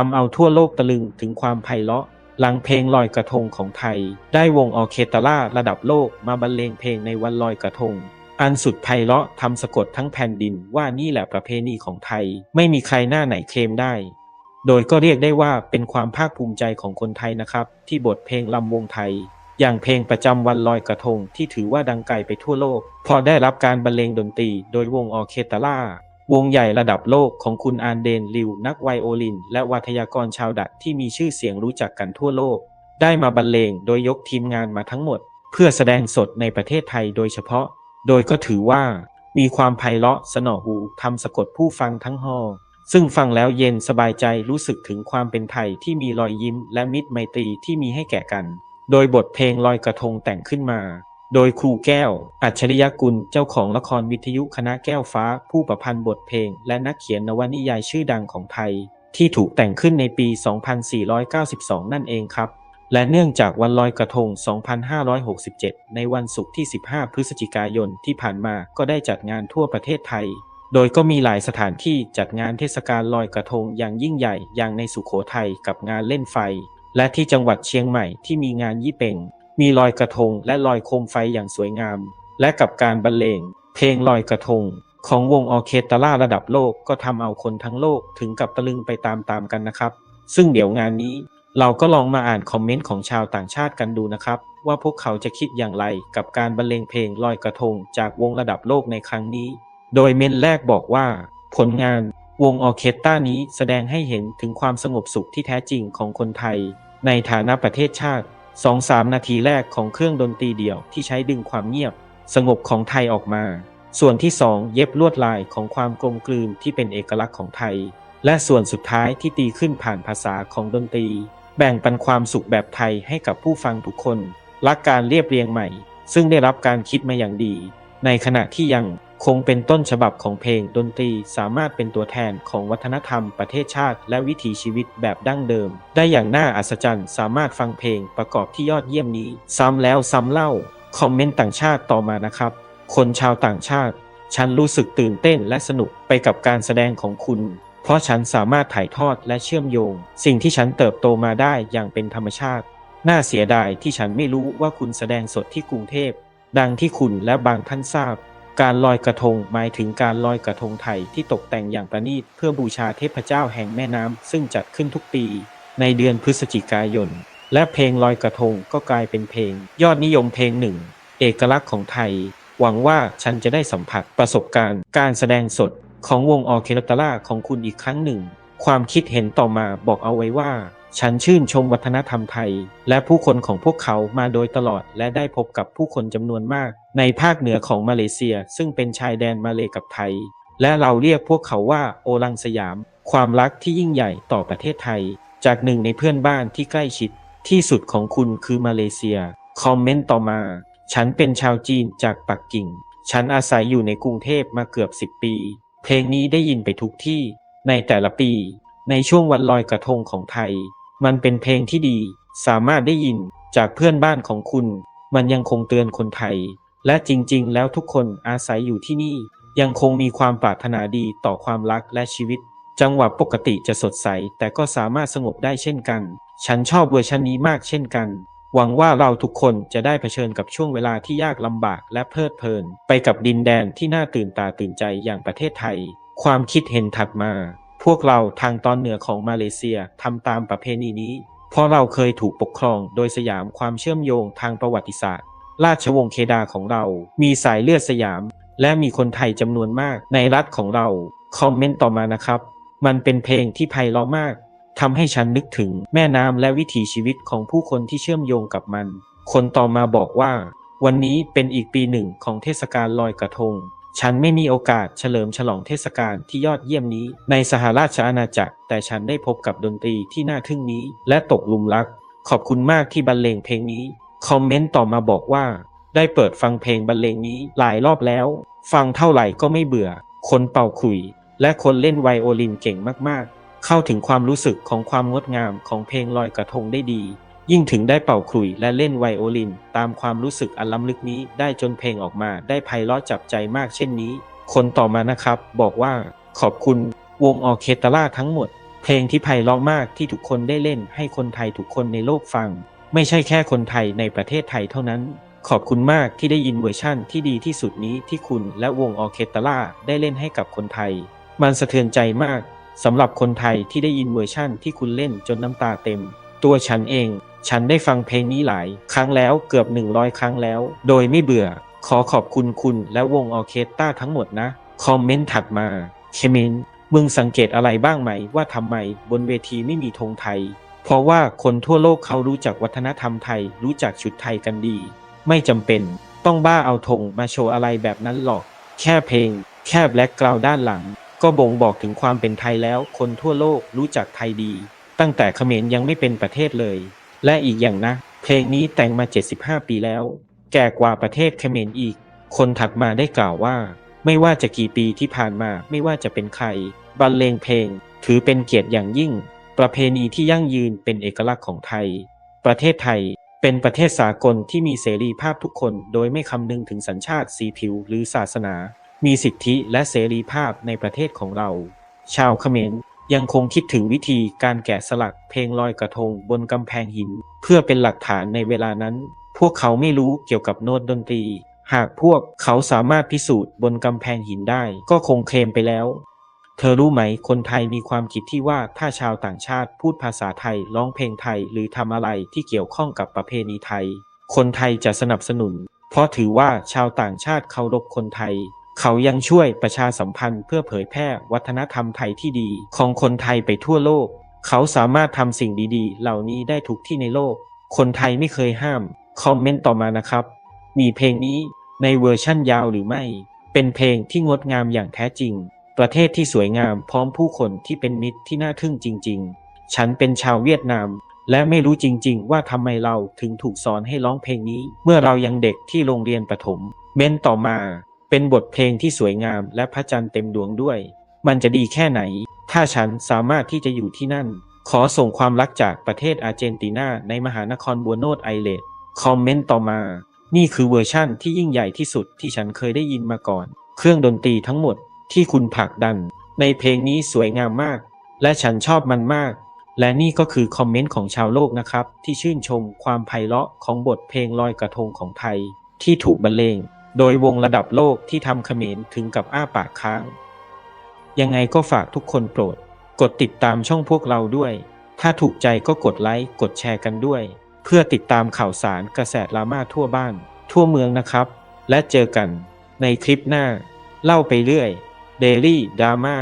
ทำเอาทั่วโลกตะลึงถึงความไพเราะ หลังเพลงลอยกระทงของไทย ได้วงออเคสตราระดับโลกมาบรรเลงเพลงในวันลอยกระทง อันสุดไพเราะทำสะกดทั้งแผ่นดินว่านี่แหละประเพณีของไทย ไม่มีใครหน้าไหนเคลมได้ โดยก็เรียกได้ว่าเป็นความภาคภูมิใจของคนไทยนะครับ ที่บทเพลงลำวงไทย อย่างเพลงประจำวันลอยกระทงที่ถือว่าดังไกลไปทั่วโลก พอได้รับการบรรเลงดนตรี โดยวงออเคสตรา วงใหญ่ระดับโลกของคุณอานเดนลิวนักไวโอลิน และวัทยากรชาวดัตที่มีชื่อเสียงรู้จักกันทั่วโลก ได้มาบรรเลงโดยยกทีมงานมาทั้งหมด เพื่อแสดงสดในประเทศไทยโดยเฉพาะ โดยก็ถือว่า มีความไพเราะสนอหูทำสะกดผู้ฟังทั้งฮอซึ่งฟังแล้วเย็นสบายใจรู้สึกถึงความเป็นไทยที่มีรอยยิ้มและมิตรไมตรีที่มีให้แก่กัน โดยบทเพลงลอยกระทงแต่งขึ้นมา โดยครูแก้ว อัจฉริยกุล เจ้าของละครวิทยุคณะแก้วฟ้า ผู้ประพันธ์บทเพลง และนักเขียนนวนิยายชื่อดังของไทย ที่ถูกแต่งขึ้นในปี 2492 นั่นเองครับ และเนื่องจากวันลอยกระทง 2567 ในวันศุกร์ที่ 15 พฤศจิกายนที่ผ่านมาก็ได้จัดงานทั่วประเทศไทย โดยก็มีหลายสถานที่จัดงานเทศกาลลอยกระทงอย่างยิ่งใหญ่อย่างในสุขโขทัยกับงานเล่นไฟ และที่จังหวัดเชียงใหม่ที่มีงานยี่เป่ง มีลอยกระทงและลอยโคมไฟอย่างสวยงาม และกับการบรรเลงเพลงลอยกระทง ของวงออเคสตราระดับโลกก็ทำเอาคนทั้งโลกถึงกับตะลึงไปตามๆกันนะครับ ซึ่งเดี๋ยวงานนี้เราก็ลองมาอ่านคอมเมนต์ของชาวต่างชาติกันดูนะครับ ว่าพวกเขาจะคิดอย่างไรกับการบรรเลงเพลงลอยกระทงจากวงระดับโลกในครั้งนี้ โดยเมนแรกบอกว่า ผลงานวงออเคสตรานี้แสดงให้เห็นถึงความสงบสุขที่แท้จริงของคนไทย ในฐานะประเทศชาติ 2-3นาทีแรกของเครื่องดนตรีเดี่ยวที่ใช้ดึงความเงียบ สงบของไทยออกมา ส่วนที่2เย็บลวดลายของความกลมกลืนที่เป็นเอกลักษณ์ของไทย และส่วนสุดท้ายที่ตีขึ้นผ่านภาษาของดนตรี แบ่งปันความสุขแบบไทยให้กับผู้ฟังทุกคน รักการเรียบเรียงใหม่ ซึ่งได้รับการคิดมาอย่างดี ในขณะที่ยัง คงเป็นต้นฉบับของเพลงดนตรีสามารถเป็นตัวแทนของวัฒนธรรมประเทศชาติและวิถีชีวิตแบบดั้งเดิม ได้อย่างน่าอัศจรรย์ สามารถฟังเพลงประกอบที่ยอดเยี่ยมนี้ ซ้ำแล้วซ้ำเล่า คอมเมนต์ต่างชาติต่อมานะครับ คนชาวต่างชาติ ฉันรู้สึกตื่นเต้นและสนุกไปกับการแสดงของคุณ เพราะฉันสามารถถ่ายทอดและเชื่อมโยง สิ่งที่ฉันเติบโตมาได้อย่างเป็นธรรมชาติ น่าเสียดายที่ฉันไม่รู้ว่าคุณแสดงสดที่กรุงเทพ ดังที่คุณและบางท่านทราบ การลอยกระทงหมายถึงการลอยกระทงไทยที่ตกแต่งอย่างประณีตเพื่อบูชาเทพเจ้าแห่งแม่น้ำซึ่งจัดขึ้นทุกปี ในเดือนพฤศจิกายน และเพลงลอยกระทงก็กลายเป็นเพลง ยอดนิยมเพลงหนึ่ง เอกลักษณ์ของไทย หวังว่าฉันจะได้สัมผัสประสบการณ์ การแสดงสดของวงออเคสตราของคุณอีกครั้งหนึ่ง ความคิดเห็นต่อมาบอกเอาไว้ว่า ฉันชื่นชมวัฒนธรรมไทย และผู้คนของพวกเขามาโดยตลอด และได้พบกับผู้คนจำนวนมาก ในภาคเหนือของมาเลเซีย ซึ่งเป็นชายแดนมาเลกับไทย และเราเรียกพวกเขาว่าโอลังสยาม ความรักที่ยิ่งใหญ่ต่อประเทศไทย จากหนึ่งในเพื่อนบ้านที่ใกล้ชิด ที่สุดของคุณคือมาเลเซีย คอมเมนต์ต่อมา ฉันเป็นชาวจีนจากปักกิ่ง ฉันอาศัยอยู่ในกรุงเทพมาเกือบ 10 ปี เพลงนี้ได้ยินไปทุกที่ ในแต่ละปี ในช่วงวันลอยกระทงของไทย มันเป็นเพลงที่ดี สามารถได้ยินจากเพื่อนบ้านของคุณ มันยังคงเตือนคนไทย และจริงๆ แล้วทุกคนอาศัยอยู่ที่นี่ ยังคงมีความปรารถนาดีต่อความรักและชีวิต จังหวะปกติจะสดใส แต่ก็สามารถสงบได้เช่นกัน ฉันชอบเวอร์ชันนี้มากเช่นกันหวังว่าเราทุกคนจะได้เผชิญกับช่วงเวลาที่ยากลำบากและเพลิดเพลิน ไปกับดินแดนที่น่าตื่นตาตื่นใจอย่างประเทศไทย ความคิดเห็นถัดมา พวกเราทางตอนเหนือของมาเลเซียทำตามประเพณีนี้ เพราะเราเคยถูกปกครองโดยสยามความเชื่อมโยงทางประวัติศาสตร์ ราชวงศ์เคดาของเรา มีสายเลือดสยาม และมีคนไทยจำนวนมากในรัฐของเรา คอมเมนต์ต่อมานะครับ มันเป็นเพลงที่ไพเราะมากทำให้ฉันนึกถึงแม่น้ำและวิถีชีวิตของผู้คนที่เชื่อมโยงกับมัน คนต่อมาบอกว่า วันนี้เป็นอีกปีหนึ่งของเทศกาลลอยกระทง ฉันไม่มีโอกาสเฉลิมฉลองเทศกาลที่ยอดเยี่ยมนี้ในสหราชอาณาจักร แต่ฉันได้พบกับดนตรีที่น่าทึ่งนี้ และตกหลุมรัก ขอบคุณมากที่บรรเลงเพลงนี้ คอมเมนต์ต่อมาบอกว่า ได้เปิดฟังเพลงบรรเลงนี้หลายรอบแล้ว ฟังเท่าไหร่ก็ไม่เบื่อ คนเป่าขลุย และคนเล่นไวโอลินเก่งมากๆ เข้าถึงความรู้สึกของความงดงามของเพลงลอยกระทงได้ดี ยิ่งถึงได้เป่าขลุยและเล่นไวโอลิน ตามความรู้สึกอันล้ำลึกนี้ได้จนเพลงออกมาได้ไพเราะจับใจมากเช่นนี้ คนต่อมานะครับ บอกว่าขอบคุณวงออเคสตราทั้งหมด เพลงที่ไพเราะมากที่ทุกคนได้เล่นให้คนไทยทุกคนในโลกฟัง ไม่ใช่แค่คนไทยในประเทศไทยเท่านั้น ขอบคุณมากที่ได้ยินเวอร์ชั่นที่ดีที่สุดนี้ที่คุณและวงออเคสตราได้เล่นให้กับคนไทย มันสะเทือนใจมากสำหรับคนไทยที่ได้ยินเวอร์ชั่นที่คุณเล่นจนน้ำตาเต็ม ตัวฉันเอง ฉันได้ฟังเพลงนี้หลาย ครั้งแล้วเกือบ 100 ครั้งแล้ว โดยไม่เบื่อ ขอขอบคุณคุณและวงออเคสตราทั้งหมดนะ คอมเมนต์ถัดมา เคมิน มึงสังเกตอะไรบ้างไหม ว่าทำไมบนเวทีไม่มีธงไทย เพราะว่าคนทั่วโลกเขารู้จักวัฒนธรรมไทย รู้จักชุดไทยกันดี ไม่จำเป็น ต้องบ้าเอาธงมาโชว์อะไรแบบนั้นหรอก แค่เพลง แค่แบล็กกราวด้านหลัง ก็บ่งบอกถึงความเป็นไทยแล้ว คนทั่วโลกรู้จักไทยดี ตั้งแต่เขมรยังไม่เป็นประเทศเลย และอีกอย่างนะ เพลงนี้แต่งมา 75 ปีแล้ว แก่กว่าประเทศเขมรอีก คนถัดมาได้กล่าวว่า ไม่ว่าจะกี่ปีที่ผ่านมาไม่ว่าจะเป็นใครบรรเลงเพลง ถือเป็นเกียรติอย่างยิ่ง ประเพณีที่ยั่งยืนเป็นเอกลักษณ์ของไทย ประเทศไทยเป็นประเทศสากลที่มีเสรีภาพทุกคนโดยไม่คำนึงถึงสัญชาติสีผิวหรือศาสนา มีสิทธิและเสรีภาพในประเทศของเรา ชาวเขมร ยังคงคิดถึงวิธีการแกะสลักเพลงลอยกระทงบนกำแพงหิน เพื่อเป็นหลักฐานในเวลานั้น พวกเขาไม่รู้เกี่ยวกับโน้ตดนตรี หากพวกเขาสามารถพิสูจน์บนกำแพงหินได้ ก็คงเคลมไปแล้ว เธอรู้ไหมคนไทยมีความคิดที่ว่าถ้าชาวต่างชาติพูดภาษาไทยร้องเพลงไทยหรือทำอะไรที่เกี่ยวข้องกับประเพณีไทย คนไทยจะสนับสนุน เพราะถือว่าชาวต่างชาติเคารพคนไทย เขายังช่วยประชาสัมพันธ์เพื่อเผยแพร่วัฒนธรรมไทยที่ดีของคนไทยไปทั่วโลก เขาสามารถทำสิ่งดีๆ เหล่านี้ได้ทุกที่ในโลก คนไทยไม่เคยห้าม คอมเมนต์ต่อมานะครับ มีเพลงนี้ในเวอร์ชั่นยาวหรือไม่ เป็นเพลงที่งดงามอย่างแท้จริง ประเทศที่สวยงามพร้อมผู้คนที่เป็นมิตรที่น่าทึ่งจริง ๆ ฉันเป็นชาวเวียดนามและไม่รู้จริง ๆ ว่าทำไมเราถึงถูกสอนให้ร้องเพลงนี้ เมื่อเรายังเด็กที่โรงเรียนประถม เม้นต่อมา เป็นบทเพลงที่สวยงามและพระจันทร์เต็มดวงด้วย มันจะดีแค่ไหน ถ้าฉันสามารถที่จะอยู่ที่นั่น ขอส่งความรักจากประเทศอาร์เจนตินาในมหานครบัวโนสไอเลสคอมเมนต์ต่อมา นี่คือเวอร์ชั่นที่ยิ่งใหญ่ที่สุดที่ฉันเคยได้ยินมาก่อน เครื่องดนตรีทั้งหมดที่คุณผลักดัน ในเพลงนี้สวยงามมาก และฉันชอบมันมาก และนี่ก็คือคอมเมนต์ของชาวโลกนะครับ ที่ชื่นชมความไพเราะของบทเพลงลอยกระทงของไทย ที่ถูกบรรเลง โดยวงระดับโลกที่ทำเขมรถึงกับอ้าปากค้าง ยังไงก็ฝากทุกคนโปรด กดติดตามช่องพวกเราด้วย ถ้าถูกใจก็กดไลค์กดแชร์กันด้วย เพื่อติดตามข่าวสารกระแสดราม่าทั่วบ้าน ทั่วเมืองนะครับ และเจอกันในคลิปหน้า เล่าไปเรื่อย Daily Drama